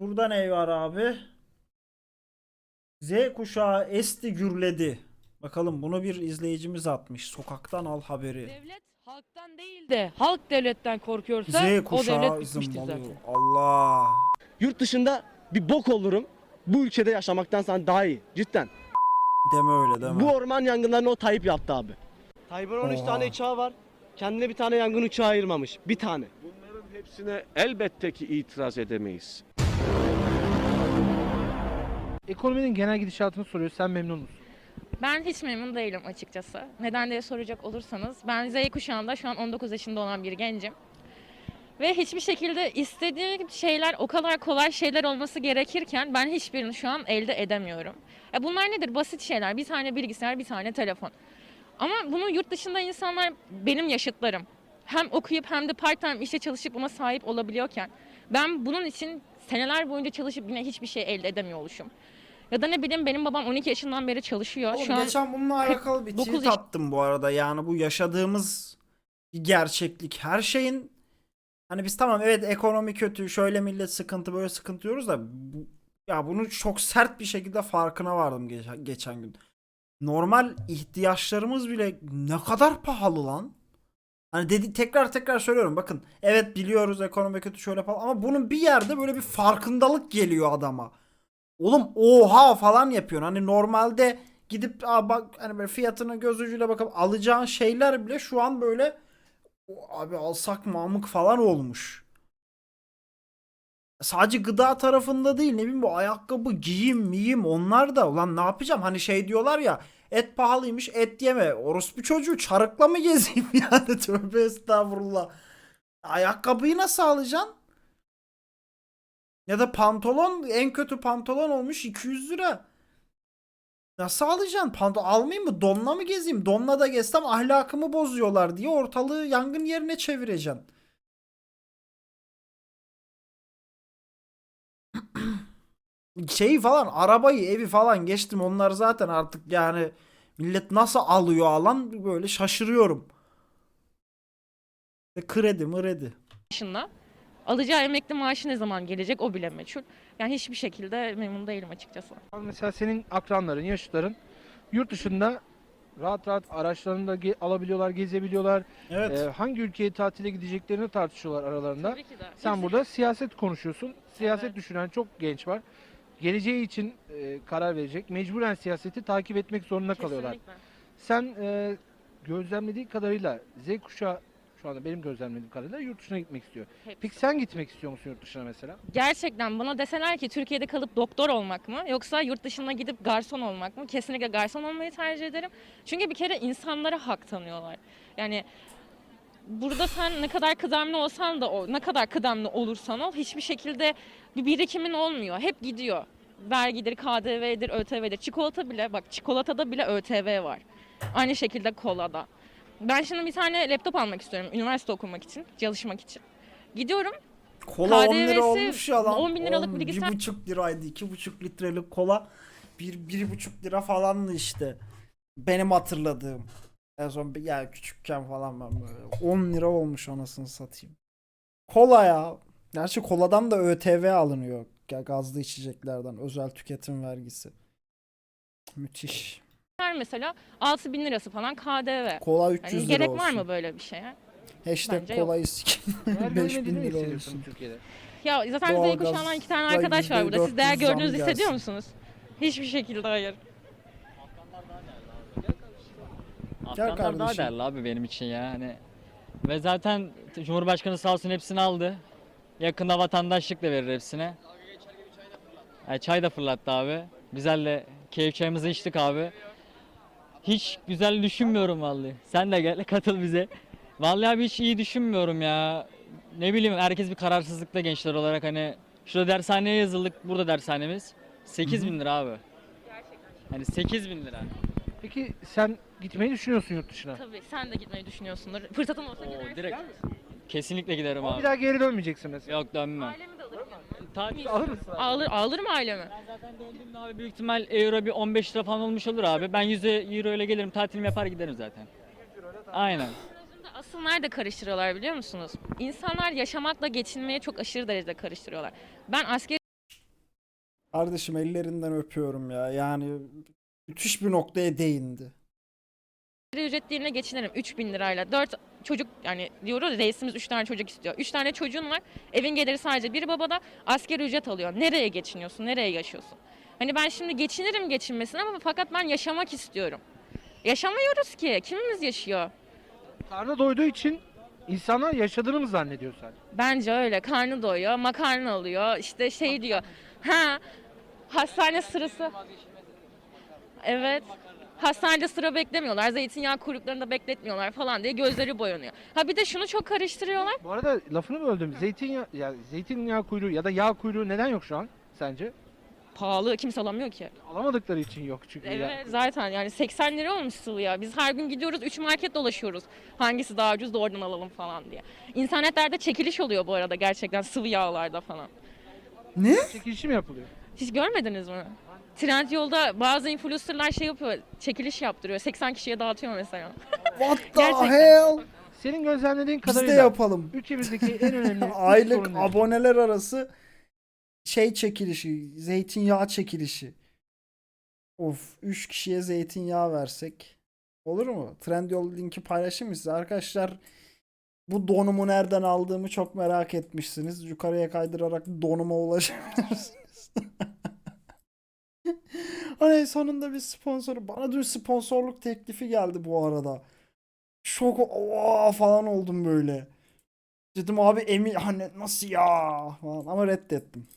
Burada ne var abi? Z kuşağı esti gürledi. Bakalım bunu bir izleyicimiz atmış. Sokaktan al haberi. Devlet halktan değil de halk devletten korkuyorsa Z o devlet bitmiştir zımbalıyor. zaten. Allah. Yurt dışında bir bok olurum. Bu ülkede yaşamaktan sana daha iyi. Cidden. Deme öyle deme. Bu orman yangınlarını o Tayyip yaptı abi. Tayyip'in 13 Oha. tane uçağı var. Kendine bir tane yangın uçağı ayırmamış. Bir tane. Bunların hepsine elbette ki itiraz edemeyiz. Ekonominin genel gidişatını soruyor. Sen memnun musun? Ben hiç memnun değilim açıkçası. Neden diye soracak olursanız ben Z kuşağında şu an 19 yaşında olan bir gencim. Ve hiçbir şekilde istediğim şeyler o kadar kolay şeyler olması gerekirken ben hiçbirini şu an elde edemiyorum. E bunlar nedir? Basit şeyler. Bir tane bilgisayar, bir tane telefon. Ama bunu yurt dışında insanlar benim yaşıtlarım hem okuyup hem de part time işte çalışıp buna sahip olabiliyorken ben bunun için seneler boyunca çalışıp yine hiçbir şey elde edemiyor oluşum. Ya da ne bileyim benim babam 12 yaşından beri çalışıyor. Oğlum Şu an geçen bununla alakalı bir 49 tweet yaş- attım bu arada. Yani bu yaşadığımız bir gerçeklik. Her şeyin hani biz tamam evet ekonomi kötü, şöyle millet sıkıntı, böyle sıkıntı diyoruz da bu, ya bunu çok sert bir şekilde farkına vardım geçen, geçen gün. Normal ihtiyaçlarımız bile ne kadar pahalı lan. Hani dedi tekrar tekrar söylüyorum bakın evet biliyoruz ekonomi kötü şöyle falan ama bunun bir yerde böyle bir farkındalık geliyor adama. Oğlum oha falan yapıyorsun. Hani normalde gidip Aa, bak hani böyle fiyatına göz ucuyla bakıp alacağın şeyler bile şu an böyle "O abi alsak mı amık falan olmuş. Sadece gıda tarafında değil ne bileyim bu ayakkabı, giyim, miyim onlar da ulan ne yapacağım? Hani şey diyorlar ya et pahalıymış et yeme. Orospu çocuğu çarıkla mı gezeyim yani tövbe estağfurullah. Ayakkabıyı nasıl alacaksın? Ya da pantolon en kötü pantolon olmuş 200 lira. Nasıl alacaksın? Pantolon almayayım mı? Donla mı gezeyim? Donla da gezsem ahlakımı bozuyorlar diye ortalığı yangın yerine çevireceksin. Şeyi falan arabayı evi falan geçtim onlar zaten artık yani millet nasıl alıyor alan böyle şaşırıyorum. Kredi mredi. yaşında. Alacağı emekli maaşı ne zaman gelecek o bile meçhul. Yani hiçbir şekilde memnun değilim açıkçası. Mesela senin akranların, yaşıtların yurt dışında rahat rahat araçlarını da ge- alabiliyorlar, gezebiliyorlar. Evet. Ee, hangi ülkeye tatile gideceklerini tartışıyorlar aralarında. Tabii ki de. Sen burada siyaset konuşuyorsun. Siyaset Evet. düşünen çok genç var. Geleceği için e, karar verecek. Mecburen siyaseti takip etmek zorunda kalıyorlar. Kesinlikle. Sen e, gözlemlediğin kadarıyla Z kuşağı şu anda benim gözlemlediğim kadarıyla yurt dışına gitmek istiyor. Hepsi. Peki sen gitmek istiyor musun yurt dışına mesela? Gerçekten bana deseler ki Türkiye'de kalıp doktor olmak mı yoksa yurt dışına gidip garson olmak mı? Kesinlikle garson olmayı tercih ederim. Çünkü bir kere insanlara hak tanıyorlar. Yani burada sen ne kadar kıdemli olsan da ol, ne kadar kıdemli olursan ol hiçbir şekilde bir birikimin olmuyor. Hep gidiyor. Vergidir, KDV'dir, ÖTV'dir. Çikolata bile bak çikolatada bile ÖTV var. Aynı şekilde kolada. Ben şimdi bir tane laptop almak istiyorum üniversite okumak için, çalışmak için. Gidiyorum Kola 10 lira olmuş ya lan. 10 bin liralık Oğlum, bilgisayar- 1,5 liraydı. 2,5 litrelik kola. 1 bir, 1,5 lira falandı işte. Benim hatırladığım. En son bir- ya küçükken falan ben böyle 10 lira olmuş anasını satayım. Kola ya. Gerçi koladan da ÖTV alınıyor. Gazlı içeceklerden özel tüketim vergisi. Müthiş. Mesela 6 bin lirası falan KDV. Kola 300 Hani lira gerek olsun. var mı böyle bir şeye? Hashtag Bence yok. kolayı sikin. Vergi 5000 ödemediğini mi lira olsun. Türkiye'de? Ya zaten Z Doğalgaz kuşağından iki tane da arkadaş var burada. Siz değer %400 zam gördüğünüzü hissediyor gelsin. musunuz? Hiçbir şekilde hayır. Afganlar daha kardeşim. değerli abi benim için ya. Hani ve zaten Cumhurbaşkanı sağ olsun hepsini aldı. Yakında vatandaşlık da verir hepsine. Yani çay da fırlattı abi. Güzel de keyif çayımızı içtik abi. Hiç güzel düşünmüyorum vallahi. Sen de gel katıl bize. Vallahi abi hiç iyi düşünmüyorum ya. Ne bileyim herkes bir kararsızlıkta gençler olarak hani şurada dershaneye yazıldık burada dershanemiz. 8 bin lira abi. Hani 8 bin lira. Peki sen gitmeyi düşünüyorsun yurt dışına. Tabii sen de gitmeyi düşünüyorsundur. Fırsatın olsa gidersin. direkt kesinlikle giderim Ama abi. bir daha geri dönmeyeceksin mesela. Yok dönmem. Ailemi Tatil Alır mısın? abi? Alır, alırım ailemi. zaten döndüğümde abi büyük ihtimal euro bir 15 lira falan olmuş olur abi. Ben 100 euro ile gelirim tatilimi yapar giderim zaten. Aynen. Asıl nerede karıştırıyorlar biliyor musunuz? İnsanlar yaşamakla geçinmeye çok aşırı derecede karıştırıyorlar. Ben askeri Kardeşim ellerinden öpüyorum ya. Yani müthiş bir noktaya değindi. Asgari ücretliğine geçinirim 3000 lirayla. 4 çocuk yani diyoruz reisimiz 3 tane çocuk istiyor. 3 tane çocuğun var. Evin geliri sadece bir babada asgari ücret alıyor. Nereye geçiniyorsun? Nereye yaşıyorsun? Hani ben şimdi geçinirim geçinmesine ama fakat ben yaşamak istiyorum. Yaşamıyoruz ki. Kimimiz yaşıyor? Karnı doyduğu için insanlar yaşadığını mı zannediyor sen? Bence öyle. Karnı doyuyor, makarna alıyor. işte şey diyor. Ha, hastane sırası. Evet. Hastanede sıra beklemiyorlar. Zeytinyağı kuyruklarında bekletmiyorlar falan diye gözleri boyanıyor. Ha bir de şunu çok karıştırıyorlar. Bu arada lafını böldüm. Zeytinyağı, ya zeytinyağı kuyruğu ya da yağ kuyruğu neden yok şu an sence? Pahalı kimse alamıyor ki. Alamadıkları için yok çünkü. ya. Evet zaten yani 80 lira olmuş sıvı ya. Biz her gün gidiyoruz 3 market dolaşıyoruz. Hangisi daha ucuz da oradan alalım falan diye. İnternetlerde çekiliş oluyor bu arada gerçekten sıvı yağlarda falan. Ne? Çekilişi mi yapılıyor? Hiç görmediniz mi? Trendyol'da bazı influencerlar şey yapıyor, çekiliş yaptırıyor. 80 kişiye dağıtıyor mesela. What the Gerçekten. hell? Senin gözlemlediğin Biz de kadarıyla yapalım. ülkemizdeki en önemli üç Aylık sorun ne? aboneler arası şey çekilişi, zeytinyağı çekilişi. Of, 3 kişiye zeytinyağı versek. Olur mu? Trendyol linki paylaşayım mı size? Arkadaşlar bu donumu nereden aldığımı çok merak etmişsiniz. Yukarıya kaydırarak donuma ulaşabilirsiniz. Hani sonunda bir sponsor. Bana dün sponsorluk teklifi geldi bu arada. Şok oha falan oldum böyle. Dedim abi emin hani nasıl ya falan ama reddettim.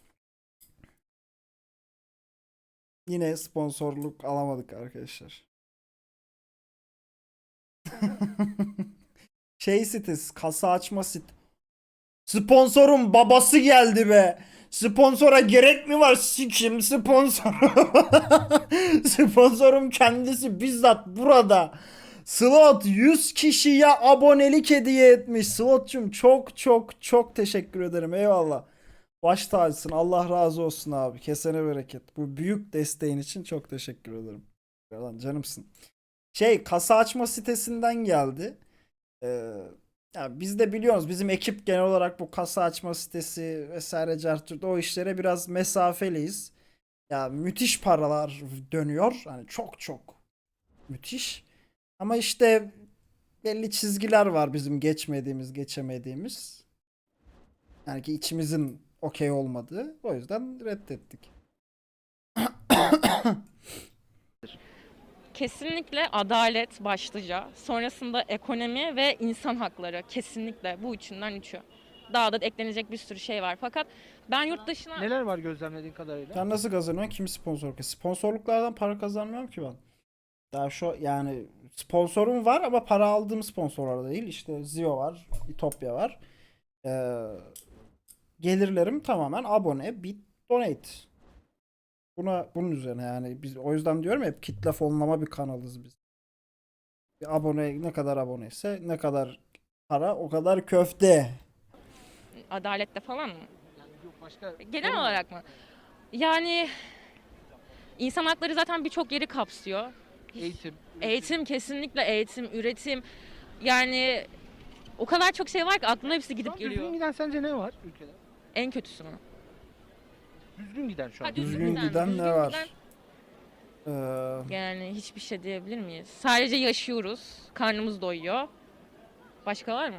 Yine sponsorluk alamadık arkadaşlar. şey sitesi kasa açma sit. Sponsorun babası geldi be. Sponsora gerek mi var sikim sponsor. Sponsorum kendisi bizzat burada. Slot 100 kişiye abonelik hediye etmiş. Slot'cum çok çok çok teşekkür ederim. Eyvallah. Baş tacısın. Allah razı olsun abi. Kesene bereket. Bu büyük desteğin için çok teşekkür ederim. Lan canımsın. Şey kasa açma sitesinden geldi. Ee, ya biz de biliyoruz bizim ekip genel olarak bu kasa açma sitesi vesaire cartürt o işlere biraz mesafeliyiz. Ya müthiş paralar dönüyor. Hani çok çok müthiş. Ama işte belli çizgiler var bizim geçmediğimiz, geçemediğimiz. Yani ki içimizin okey olmadığı. O yüzden reddettik. Kesinlikle adalet başlıca. Sonrasında ekonomi ve insan hakları. Kesinlikle bu üçünden üçü. Daha da eklenecek bir sürü şey var. Fakat ben yurt dışına... Neler var gözlemlediğin kadarıyla? Sen nasıl kazanıyorsun? Kim sponsor? Sponsorluklardan para kazanmıyorum ki ben. Daha şu yani sponsorum var ama para aldığım sponsorlar değil. İşte Zio var, Itopya var. Ee, gelirlerim tamamen abone, bit, donate. Buna bunun üzerine yani biz o yüzden diyorum hep kitle fonlama bir kanalız biz. Bir abone ne kadar aboneyse ne kadar para o kadar köfte. Adalette falan mı? Yok başka. Genel olarak mı? Yani insan hakları zaten birçok yeri kapsıyor. Eğitim. Eğitim kesinlikle eğitim, üretim. Yani o kadar çok şey var ki aklıma hepsi gidip geliyor. giden sence ne var ülkede? En kötüsü mü? Düzgün giden şu an. Ha, Düzgün giden, giden ne düzgün var? giden- Ee, Yani hiçbir şey diyebilir miyiz? Sadece yaşıyoruz, karnımız doyuyor. Başka var mı?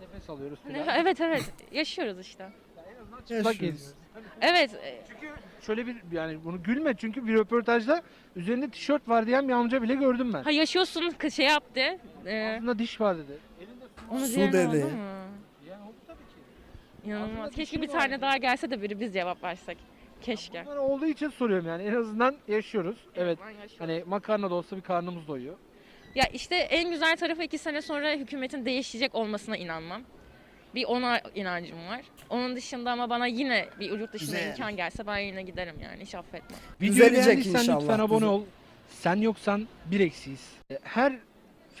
Nefes alıyoruz Ne- falan. Evet evet yaşıyoruz işte. En azından çıplak Yaşıyoruz. geziyoruz. Evet e, Çünkü şöyle bir yani bunu gülme çünkü bir röportajda üzerinde tişört var diyen bir amca bile gördüm ben. ha yaşıyorsun kı- şey yaptı. E, Ağzında diş var dedi. Elinde onu Su diyen dedi. oldu mu? yani oldu tabii ki. İnanılmaz. Keşke bir tane daha gelse de biri biz cevap versek. Keşke. Bunlar olduğu için soruyorum yani en azından yaşıyoruz. Evet. ben yaşıyorum. Hani makarna da olsa bir karnımız doyuyor. Ya işte en güzel tarafı iki sene sonra hükümetin değişecek olmasına inanmam. Bir ona inancım var. Onun dışında ama bana yine bir yurt dışında Güzel. imkan gelse ben yine giderim yani hiç affetmem. Videoyu Düzelecek beğendiysen inşallah, lütfen abone düzel- ol. Sen yoksan bir eksiyiz. Her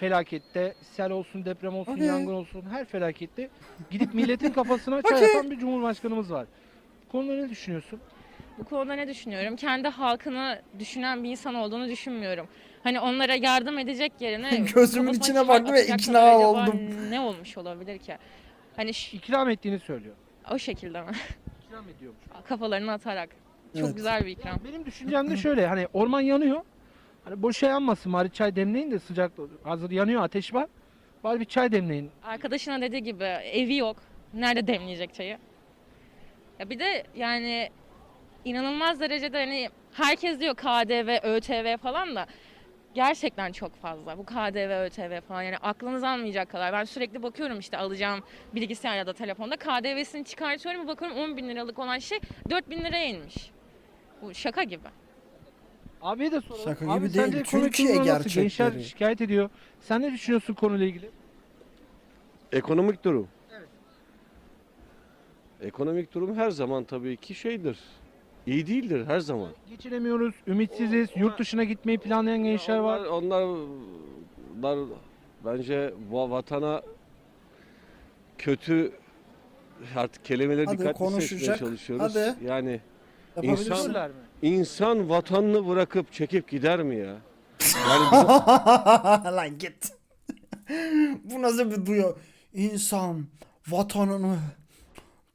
felakette, sel olsun, deprem olsun, Okey. yangın olsun, her felakette gidip milletin kafasına çay atan bir cumhurbaşkanımız var. Bu konuda ne düşünüyorsun? Bu konuda ne düşünüyorum? Kendi halkını düşünen bir insan olduğunu düşünmüyorum. Hani onlara yardım edecek yerine Gözümün kafasına içine baktım ve atacak ikna acaba oldum. Ne olmuş olabilir ki? Hani ş- İkram ettiğini söylüyor. o şekilde mi? İkram ediyormuş. Kafalarını atarak. Çok Evet. güzel bir ikram. Benim düşüncem de şöyle hani orman yanıyor. Hani boşa yanmasın bari çay demleyin de sıcak hazır yanıyor ateş var. Bari bir çay demleyin. Arkadaşına dediği gibi evi yok. Nerede demleyecek çayı? Ya bir de yani inanılmaz derecede hani herkes diyor KDV, ÖTV falan da gerçekten çok fazla. Bu KDV, ÖTV falan yani aklınız almayacak kadar. Ben sürekli bakıyorum işte alacağım bilgisayar ya da telefonda KDV'sini çıkartıyorum bakıyorum 10 bin liralık olan şey 4 bin liraya inmiş. Bu şaka gibi. Abiye de soralım. Şaka Abi gibi sence değil, ekonomik Türkiye durumlar nasıl? Gençler gerçekleri. şikayet ediyor. Sen ne düşünüyorsun konuyla ilgili? Ekonomik durum. Ekonomik durum her zaman tabii ki şeydir. İyi değildir her zaman. Geçinemiyoruz, ümitsiziz, yurt dışına gitmeyi planlayan gençler var. Onlar, onlar, bence bu vatana kötü artık kelimeleri Hadi dikkatli seçmeye konuşacak. çalışıyoruz. Hadi. Yani. İnsan- mi? insan vatanını bırakıp çekip gider mi ya? Lan git. Bu nasıl bir duyu? İnsan vatanını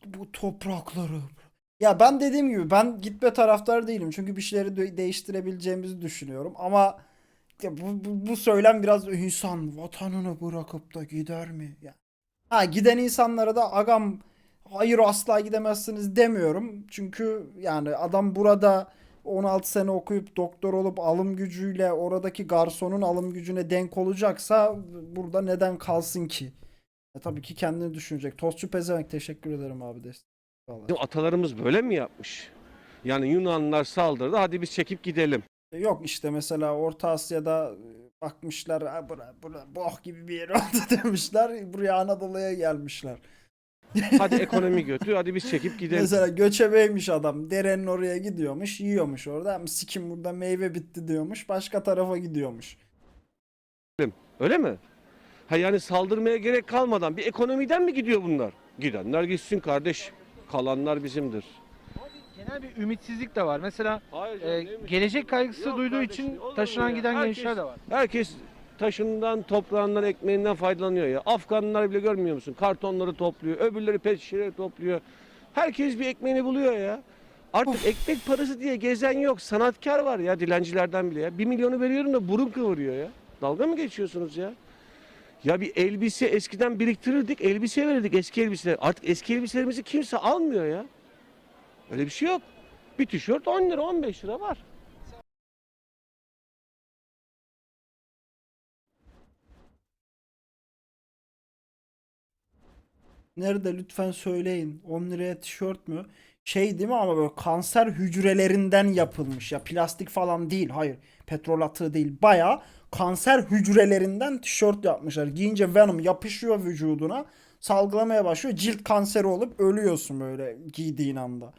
bu toprakları. Ya ben dediğim gibi ben gitme taraftar değilim. Çünkü bir şeyleri de- değiştirebileceğimizi düşünüyorum. Ama ya bu, bu, bu söylem biraz insan vatanını bırakıp da gider mi? Ya. Ha giden insanlara da agam hayır asla gidemezsiniz demiyorum. Çünkü yani adam burada 16 sene okuyup doktor olup alım gücüyle oradaki garsonun alım gücüne denk olacaksa burada neden kalsın ki? E tabii ki kendini düşünecek. Tostçu pezevenk teşekkür ederim abi bizim atalarımız böyle mi yapmış? Yani Yunanlılar saldırdı hadi biz çekip gidelim. E Yok işte mesela Orta Asya'da e, bakmışlar "Ha, bura, bura boh gibi bir yer oldu demişler. Buraya Anadolu'ya gelmişler. Hadi ekonomi kötü hadi biz çekip gidelim. Mesela göçebeymiş adam. Derenin oraya gidiyormuş. Yiyormuş orada. Ama sikim burada meyve bitti diyormuş. Başka tarafa gidiyormuş. Öyle mi? Ha yani saldırmaya gerek kalmadan bir ekonomiden mi gidiyor bunlar? Gidenler gitsin kardeş. Kalanlar bizimdir. Genel bir ümitsizlik de var. Mesela Hayır e, gelecek kaygısı Yok duyduğu kardeşim, için olur mu taşınan ya? giden Herkes- gençler de var. Herkes taşından, toprağından, ekmeğinden faydalanıyor ya. Afganlar bile görmüyor musun? Kartonları topluyor, öbürleri pet şişeleri topluyor. Herkes bir ekmeğini buluyor ya. Artık ekmek parası diye gezen yok. Sanatkar var ya dilencilerden bile ya. Bir milyonu veriyorum da burun kıvırıyor ya. Dalga mı geçiyorsunuz ya? Ya bir elbise eskiden biriktirirdik, elbise verirdik eski elbise. Artık eski elbiselerimizi kimse almıyor ya. Öyle bir şey yok. Bir tişört 10 lira, 15 lira var. Nerede lütfen söyleyin. 10 liraya tişört mü? Şey değil mi ama böyle kanser hücrelerinden yapılmış ya plastik falan değil. Hayır. Petrol atığı değil. Baya kanser hücrelerinden tişört yapmışlar. Giyince Venom yapışıyor vücuduna. Salgılamaya başlıyor. Cilt kanseri olup ölüyorsun böyle giydiğin anda.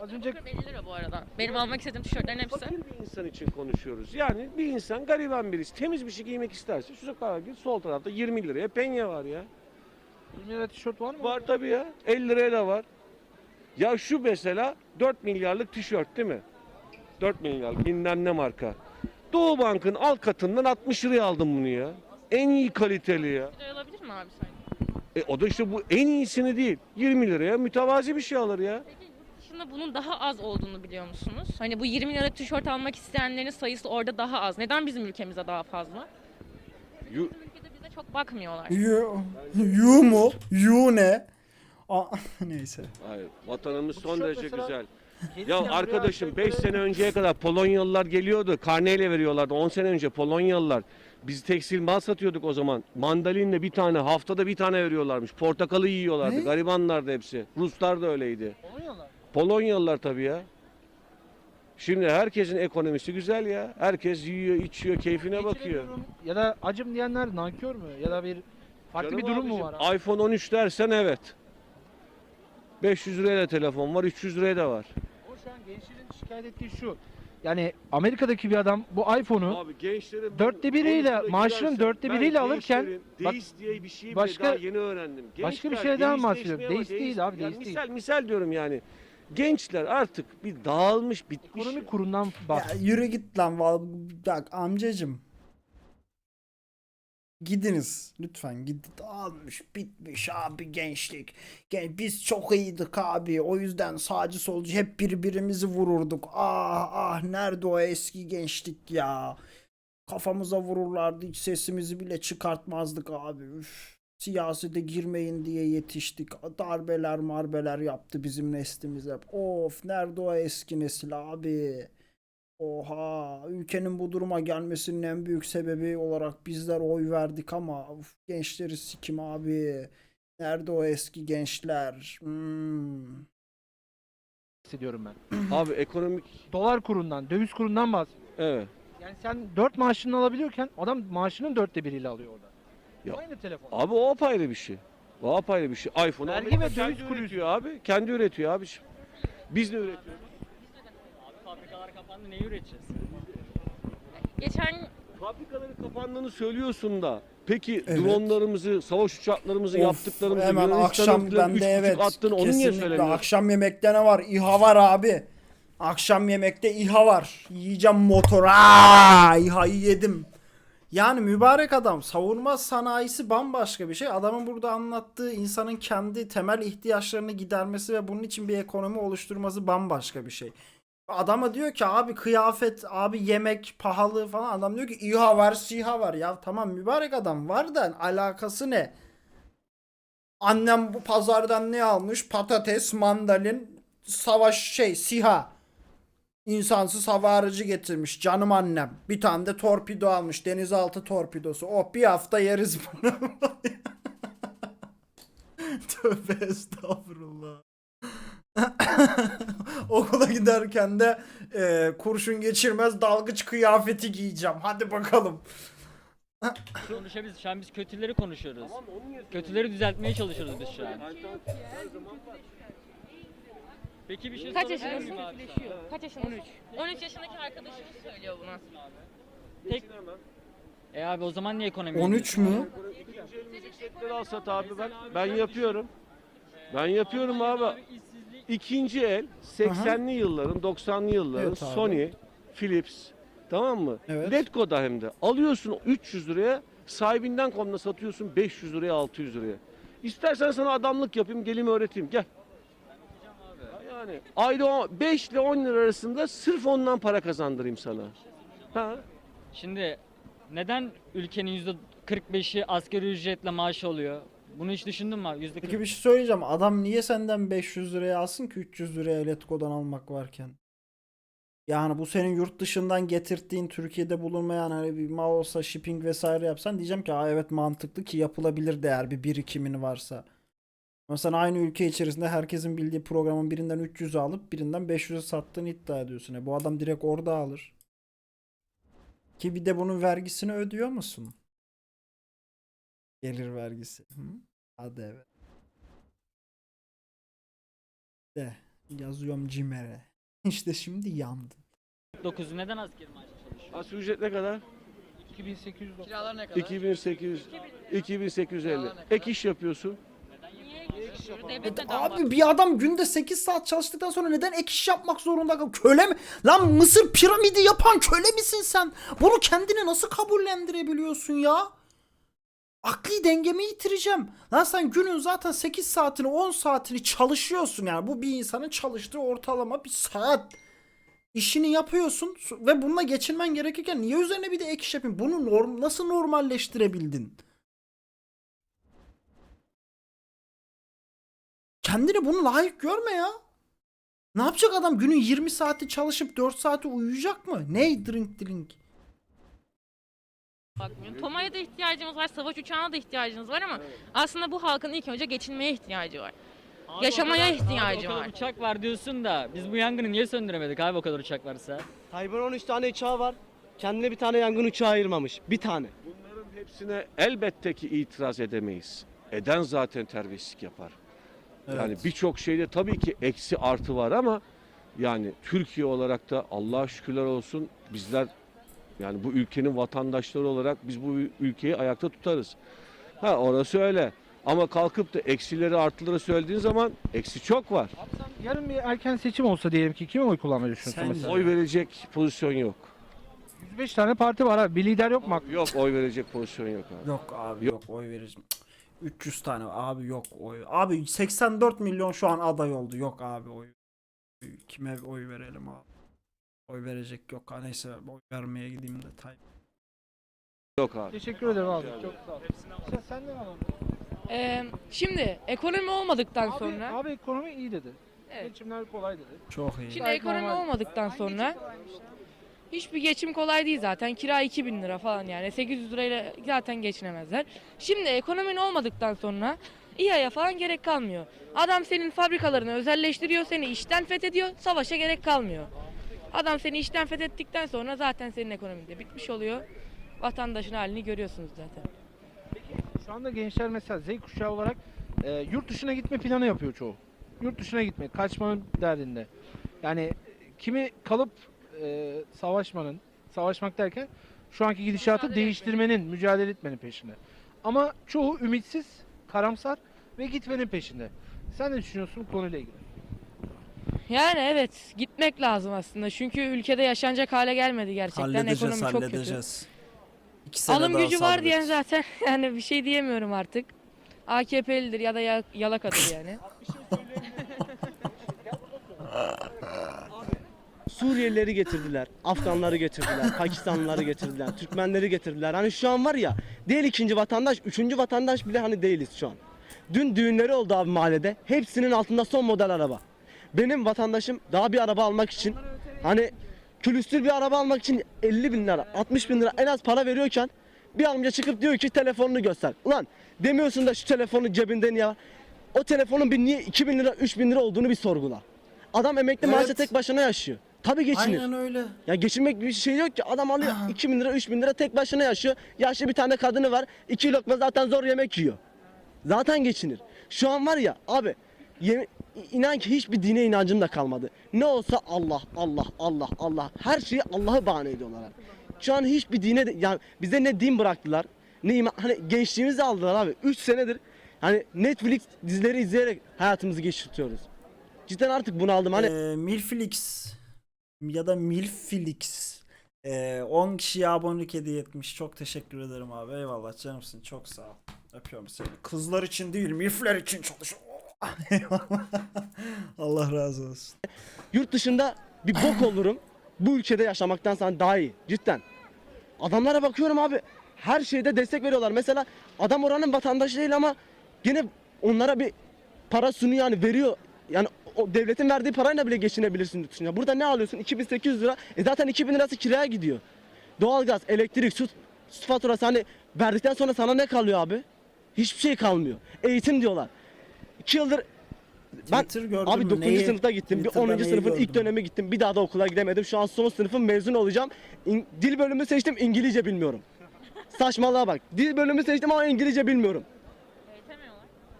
Az önce 50 lira bu arada. Benim almak istediğim tişörtlerin hepsi. Fakir bir insan için konuşuyoruz. Yani bir insan gariban birisi temiz bir şey giymek isterse şu sokağa gir sol tarafta 20 liraya penye var ya. 20 lira tişört var mı? Var tabii ya 50 liraya da var. Ya şu mesela 4 milyarlık tişört değil mi? 4 milyarlık bilmem ne marka. Doğu Bank'ın alt katından 60 liraya aldım bunu ya. En iyi kaliteli ya. Bir alabilir mi abi sen? E o da işte bu en iyisini değil. 20 liraya mütevazi bir şey alır ya. Dışında bunun daha az olduğunu biliyor musunuz? Hani bu 20 liralık tişört almak isteyenlerin sayısı orada daha az. Neden bizim ülkemizde daha fazla? Yu- Bizim ülkede bize çok bakmıyorlar. Yu, yu mu? Yu ne? Aa, neyse. Hayır, vatanımız son derece mesela- güzel. Ya arkadaşım aşağı 5 yukarı- sene önceye kadar Polonyalılar geliyordu. Karneyle veriyorlardı. 10 sene önce Polonyalılar. Biz tekstil mal satıyorduk o zaman. Mandalinle bir tane, haftada bir tane veriyorlarmış. Portakalı yiyorlardı. Ne? Garibanlardı hepsi. Ruslar da öyleydi. Polonyalılar. Polonyalılar tabii ya. Şimdi herkesin ekonomisi güzel ya. Herkes yiyor, içiyor, keyfine bakıyor. Geçinemiyorum Ya da acım diyenler nankör mü? Ya da bir farklı Canım bir durum mu abicim, var? abi? iPhone 13 dersen evet. 500 liraya da telefon var, 300 liraya da var. O şu an gençlerin şikayet ettiği şu. Yani Amerika'daki bir adam bu iPhone'u Abi gençlerin bu Dörtte biriyle, maaşının dörtte biriyle alırken, bak, deist diye bir şey başka- daha yeni öğrendim. başka bir şeyden bahsediyorum. Deist değil abi, yani deist değil. misal, misal diyorum yani. Gençler artık bir dağılmış, bitmiş. ekonomi kurundan Ya bahsediyor. yürü git lan. val- Bak amcacım. Gidiniz. Lütfen gidin. Almış bitmiş abi gençlik. Gen biz çok iyiydik abi. O yüzden sağcı solcu hep birbirimizi vururduk. Ah ah nerede o eski gençlik ya. Kafamıza vururlardı hiç sesimizi bile çıkartmazdık abi. Üf. Siyasete girmeyin diye yetiştik. Darbeler marbeler yaptı bizim neslimiz hep. Of nerede o eski nesil abi. Oha ülkenin bu duruma gelmesinin en büyük sebebi olarak bizler oy verdik ama uf, gençleri sikim abi. Nerede o eski gençler? Hmm. Hissediyorum ben. Abi ekonomik Dolar kurundan, döviz kurundan bahsediyorum. evet. Yani sen 4 maaşını alabiliyorken adam maaşının dörtte biriyle alıyor orada. Ya- Aynı telefon. Abi o apayrı bir şey. O apayrı bir şey. iPhone Vergi ve döviz kendi kuru üretiyor abi. Kendi üretiyor abi. Biz de üretiyoruz. Abi fabrikalar kapandı neyi üreteceğiz? Geçen Fabrikaların kapandığını söylüyorsun da peki Evet. dronlarımızı, savaş uçaklarımızı Of, yaptıklarımızı hemen Yunanistan'ın akşam üç bende buçuk evet attığını onu niye kesinlikle söylemiyorsun? akşam yemekte ne var? İHA var abi. Akşam yemekte İHA var. Yiyeceğim motor. Aa, İHA'yı yedim. Yani mübarek adam savunma sanayisi bambaşka bir şey. Adamın burada anlattığı insanın kendi temel ihtiyaçlarını gidermesi ve bunun için bir ekonomi oluşturması bambaşka bir şey. Adama diyor ki abi kıyafet, abi yemek pahalı falan. Adam diyor ki İHA var, SİHA var. Ya tamam mübarek adam var da alakası ne? Annem bu pazardan ne almış? Patates, mandalin, savaş şey, siha. İnsansız hava aracı getirmiş. Canım annem. Bir tane de torpido almış. Denizaltı torpidosu. Oh bir hafta yeriz bunu. Tövbe estağfurullah. Okula giderken de e, kurşun geçirmez dalgıç kıyafeti giyeceğim. Hadi bakalım. Konuşabiliriz. Şu an biz kötüleri konuşuyoruz. Kötüleri düzeltmeye çalışıyoruz biz şu an. Peki bir şey kaç sorabilir yaşındasın? miyim abi? Kaç yaşındasın? 13. 13 yaşındaki arkadaşımız söylüyor bunu. Tek... E abi o zaman niye ekonomi? 13 mü? Bisikletleri al sat abi ben. Ben yapıyorum. Ben yapıyorum abi. İkinci el 80'li yılların 90'lı yılların Evet abi. Sony, Philips tamam mı? Evet. Letgo'da hem de. Alıyorsun 300 liraya sahibinden komda satıyorsun 500 liraya 600 liraya. İstersen sana adamlık yapayım geleyim öğreteyim gel. Yani ayda 5 ile 10 lira arasında sırf ondan para kazandırayım sana. Ha? Şimdi neden ülkenin %45'i asgari ücretle maaş alıyor? Bunu hiç düşündün mü abi? Yüzde Peki bir şey söyleyeceğim. Adam niye senden 500 liraya alsın ki 300 liraya Letgo'dan almak varken? Yani bu senin yurt dışından getirttiğin Türkiye'de bulunmayan hani bir mal olsa shipping vesaire yapsan diyeceğim ki Aa, evet mantıklı ki yapılabilir değer bir birikimin varsa. Sen aynı ülke içerisinde herkesin bildiği programın birinden 300 alıp birinden 500'e sattığını iddia ediyorsun. E, bu adam direkt orada alır. Ki bir de bunun vergisini ödüyor musun? Gelir vergisi. Hı? Hadi evet. De yazıyorum Cimer'e. İşte şimdi yandım. 9'u neden asgari maaşla çalışıyor? Asgari ücret ne kadar? 2800 dolar. Kiralar ne kadar? 2800 2850. Ek iş yapıyorsun. Devlet neden Abi bir adam günde 8 saat çalıştıktan sonra neden ek iş yapmak zorunda kal? Köle mi? Lan Mısır piramidi yapan köle misin sen? Bunu kendine nasıl kabullendirebiliyorsun ya? Akli dengemi yitireceğim. Lan sen günün zaten 8 saatini 10 saatini çalışıyorsun yani. Bu bir insanın çalıştığı ortalama bir saat. İşini yapıyorsun ve bununla geçinmen gerekirken niye üzerine bir de ek iş yapayım? Bunu norm nasıl normalleştirebildin? Kendini bunu layık görme ya. Ne yapacak adam günün 20 saati çalışıp 4 saati uyuyacak mı? Ne drink drink? bakmıyor? Toma'ya da ihtiyacımız var, savaş uçağına da ihtiyacımız var ama aslında bu halkın ilk önce geçinmeye ihtiyacı var. Abi Yaşamaya o kadar- ihtiyacı abi o kadar var. uçak var diyorsun da biz bu yangını niye söndüremedik abi o kadar uçak varsa? Tayvan 13 tane uçağı var. Kendine bir tane yangın uçağı ayırmamış. Bir tane. Bunların hepsine elbette ki itiraz edemeyiz. Eden zaten terbiyesizlik yapar. Yani Evet. birçok şeyde tabii ki eksi artı var ama yani Türkiye olarak da Allah'a şükürler olsun bizler yani bu ülkenin vatandaşları olarak biz bu ülkeyi ayakta tutarız. Ha orası öyle. Ama kalkıp da eksileri artıları söylediğin zaman eksi çok var. Yarın bir erken seçim olsa diyelim ki kime oy kullanmayı düşünüyorsun Sen- mesela? Oy verecek pozisyon yok. 35 tane parti var abi. Bir lider yok mu? Yok oy verecek pozisyon yok abi. Yok abi yok, oy vereceğim. 300 tane abi yok oy. Abi 84 milyon şu an aday oldu. Yok abi oy. Kime oy verelim abi? Oy verecek yok. Ha, neyse oy vermeye gideyim de Tayyip. Yok abi. Teşekkür ederim abi. Çok sağ ol. Sen, sen de alalım. Ee, şimdi ekonomi olmadıktan Abi, sonra abi ekonomi iyi dedi. Evet. Geçimler kolay dedi. Çok iyi. Şimdi Gayet ekonomi normal. olmadıktan sonra hiçbir geçim kolay değil zaten. Kira 2000 lira falan yani 800 lirayla zaten geçinemezler. Şimdi ekonomin olmadıktan sonra İHA'ya falan gerek kalmıyor. Adam senin fabrikalarını özelleştiriyor, seni işten fethediyor, savaşa gerek kalmıyor. Adam seni işten fethettikten sonra zaten senin ekonomin de bitmiş oluyor. Vatandaşın halini görüyorsunuz zaten. Şu anda gençler mesela Z kuşağı olarak e, yurt dışına gitme planı yapıyor çoğu. Yurt dışına gitmek, kaçmanın derdinde. Yani kimi kalıp e, savaşmanın, savaşmak derken şu anki gidişatı Mücadele değiştirmenin, mücadele etmenin peşinde. Ama çoğu ümitsiz, karamsar ve gitmenin peşinde. Sen ne düşünüyorsun bu konuyla ilgili? Yani evet gitmek lazım aslında. Çünkü ülkede yaşanacak hale gelmedi gerçekten. Halledeceğiz Ekonomi çok kötü. halledeceğiz. İki sene Alım daha gücü var diyen sabret. zaten yani bir şey diyemiyorum artık. AKP'lidir ya da ya- yalakadır yani. Suriyelileri getirdiler, Afganları getirdiler, Pakistanlıları getirdiler, Türkmenleri getirdiler. Hani şu an var ya değil ikinci vatandaş, üçüncü vatandaş bile hani değiliz şu an. Dün düğünleri oldu abi mahallede. Hepsinin altında son model araba. Benim vatandaşım daha bir araba almak için hani külüstür bir araba almak için 50 bin lira, 60 bin lira en az para veriyorken bir amca çıkıp diyor ki telefonunu göster. Ulan demiyorsun da şu telefonun cebinde niye var? O telefonun bir niye 2 bin lira, 3 bin lira olduğunu bir sorgula. Adam emekli Evet. maaşla tek başına yaşıyor. Tabii geçinir. Aynen öyle. Ya geçinmek bir şey yok ki. Adam alıyor 2 bin lira 3 bin lira tek başına yaşıyor. Yaşlı bir tane kadını var. 2 lokma zaten zor yemek yiyor. Zaten geçinir. Şu an var ya abi yeme- inan ki hiçbir dine inancım da kalmadı. Ne olsa Allah Allah Allah Allah. Her şeyi Allah'ı bahane ediyorlar. abi. Şu an hiçbir dine de, yani bize ne din bıraktılar ne iman hani gençliğimizi aldılar abi. 3 senedir hani Netflix dizileri izleyerek hayatımızı geçirtiyoruz. Cidden artık bunu aldım hani Ee, Milflix ya da Milflix ee, 10 kişiye abonelik hediye etmiş. Çok teşekkür ederim abi. Eyvallah canımsın. Çok sağ ol. Öpüyorum seni. Kızlar için değil, milfler için çalış. Eyvallah. Allah razı olsun. yurt dışında bir bok olurum. Bu ülkede yaşamaktan sana daha iyi. Cidden. Adamlara bakıyorum abi. Her şeyde destek veriyorlar. Mesela adam oranın vatandaşı değil ama yine onlara bir para sunuyor yani veriyor. Yani o devletin verdiği parayla bile geçinebilirsin yurt dışında. Burada ne alıyorsun? 2800 lira. E zaten 2000 lirası kiraya gidiyor. Doğalgaz, elektrik, su, su faturası hani verdikten sonra sana ne kalıyor abi? Hiçbir şey kalmıyor. Eğitim diyorlar. 2 yıldır ben Abi mü? 9. Neyi? sınıfta gittim. Bir Twitter'da 10. neyi sınıfın ilk dönemi gittim. Bir daha da okula gidemedim. Şu an son sınıfım mezun olacağım. İn- dil bölümü seçtim. İngilizce bilmiyorum. Saçmalığa bak. Dil bölümü seçtim ama İngilizce bilmiyorum.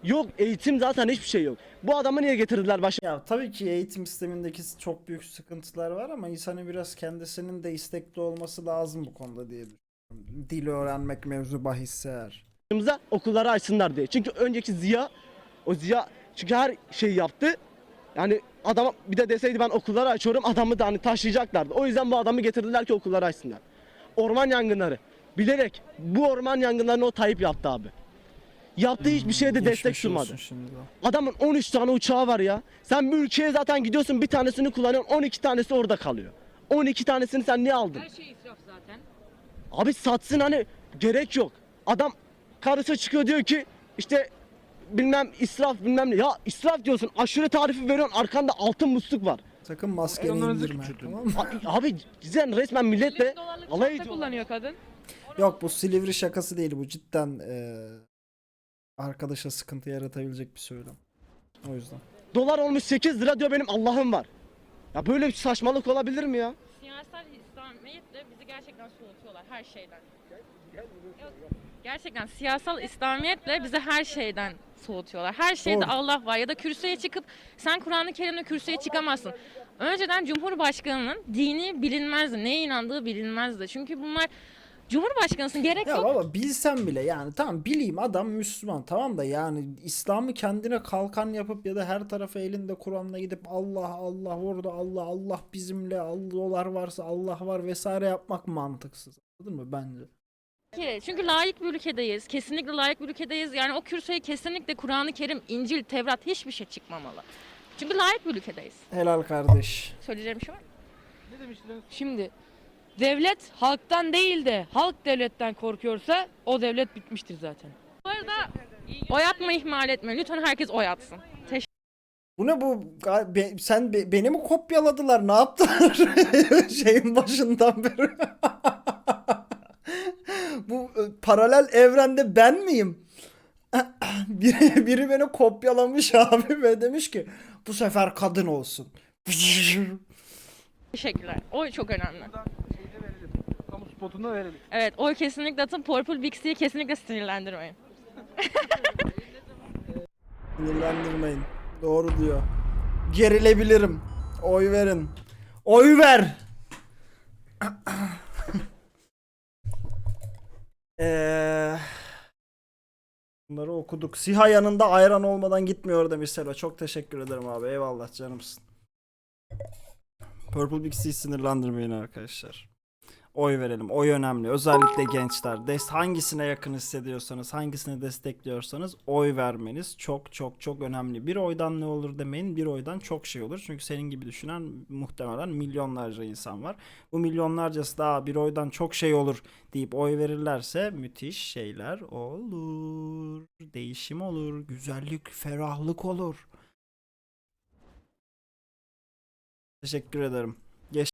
Yok eğitim zaten hiçbir şey yok. Bu adamı niye getirdiler başa? Ya tabii ki eğitim sistemindeki çok büyük sıkıntılar var ama insanın biraz kendisinin de istekli olması lazım bu konuda diye düşünüyorum. Dil öğrenmek mevzu bahisse eğer. okulları açsınlar diye. Çünkü önceki Ziya o Ziya çünkü her şeyi yaptı. Yani adam bir de deseydi ben okulları açıyorum adamı da hani taşıyacaklardı. O yüzden bu adamı getirdiler ki okulları açsınlar. Orman yangınları. Bilerek bu orman yangınlarını o Tayyip yaptı abi. Yaptığı hiçbir şeye de destek Geçmiş sunmadı. Adamın 13 tane uçağı var ya. Sen bir ülkeye zaten gidiyorsun bir tanesini kullanıyorsun 12 tanesi orada kalıyor. 12 tanesini sen niye aldın? Her şey israf zaten. Abi satsın hani gerek yok. Adam karısı çıkıyor diyor ki işte bilmem israf bilmem ne. Ya israf diyorsun aşure tarifi veriyorsun arkanda altın musluk var. Sakın maskeni Onlarınızı indirme. küçültün. Tamam mı? Abi sen resmen milletle 100 dolarlık alay çanta ediyorlar. kullanıyor kadın. Yok bu silivri şakası değil bu cidden eee arkadaşa sıkıntı yaratabilecek bir söylem. O yüzden. dolar olmuş 8 lira diyor benim Allah'ım var. Ya böyle bir saçmalık olabilir mi ya? Siyasal İslamiyetle bizi gerçekten soğutuyorlar her şeyden. Yok, gerçekten siyasal İslamiyetle bizi her şeyden soğutuyorlar. Her şeyde Doğru. Allah var ya da kürsüye çıkıp sen Kur'an-ı Kerim'le kürsüye çıkamazsın. Önceden Cumhurbaşkanının dini bilinmezdi. Neye inandığı bilinmezdi. Çünkü bunlar Cumhurbaşkanısın gerek Ya yok. baba bilsem bile yani tamam bileyim adam Müslüman tamam da yani İslam'ı kendine kalkan yapıp ya da her tarafa elinde Kur'an'la gidip Allah Allah orada Allah Allah bizimle Allah'lar varsa Allah var vesaire yapmak mantıksız. Anladın mı bence? Ki, Çünkü layık bir ülkedeyiz. Kesinlikle layık bir ülkedeyiz. Yani o kürsüye kesinlikle Kur'an-ı Kerim, İncil, Tevrat hiçbir şey çıkmamalı. Çünkü layık bir ülkedeyiz. Helal kardeş. Söyleyeceğim bir şey var mı? Ne demiştiniz? Şimdi devlet halktan değil de halk devletten korkuyorsa o devlet bitmiştir zaten. Bu arada oy atma ihmal etme. Lütfen herkes oy atsın. Bu ne bu? Be- sen be- beni mi kopyaladılar? Ne yaptılar? Şeyin başından beri. bu e, paralel evrende ben miyim? biri, biri beni kopyalamış abi ve demiş ki bu sefer kadın olsun. Teşekkürler. Oy çok önemli. Buradan şeyde verelim. Kamu spotunda verelim. Evet oy kesinlikle atın. Purple Bixi'yi kesinlikle sinirlendirmeyin. Sinirlendirmeyin. Doğru diyor. Gerilebilirim. Oy verin. Oy ver. Eee Bunları okuduk. Siha yanında ayran olmadan gitmiyor demiş Selo. Çok teşekkür ederim abi. Eyvallah canımsın. Purple Bixi'yi sinirlendirmeyin arkadaşlar. Oy verelim. Oy önemli. Özellikle gençler. Des hangisine yakın hissediyorsanız, hangisini destekliyorsanız oy vermeniz çok çok çok önemli. Bir oydan ne olur demeyin. Bir oydan çok şey olur. Çünkü senin gibi düşünen muhtemelen milyonlarca insan var. Bu milyonlarcası daha bir oydan çok şey olur deyip oy verirlerse müthiş şeyler olur. Değişim olur. Güzellik, ferahlık olur. Teşekkür ederim.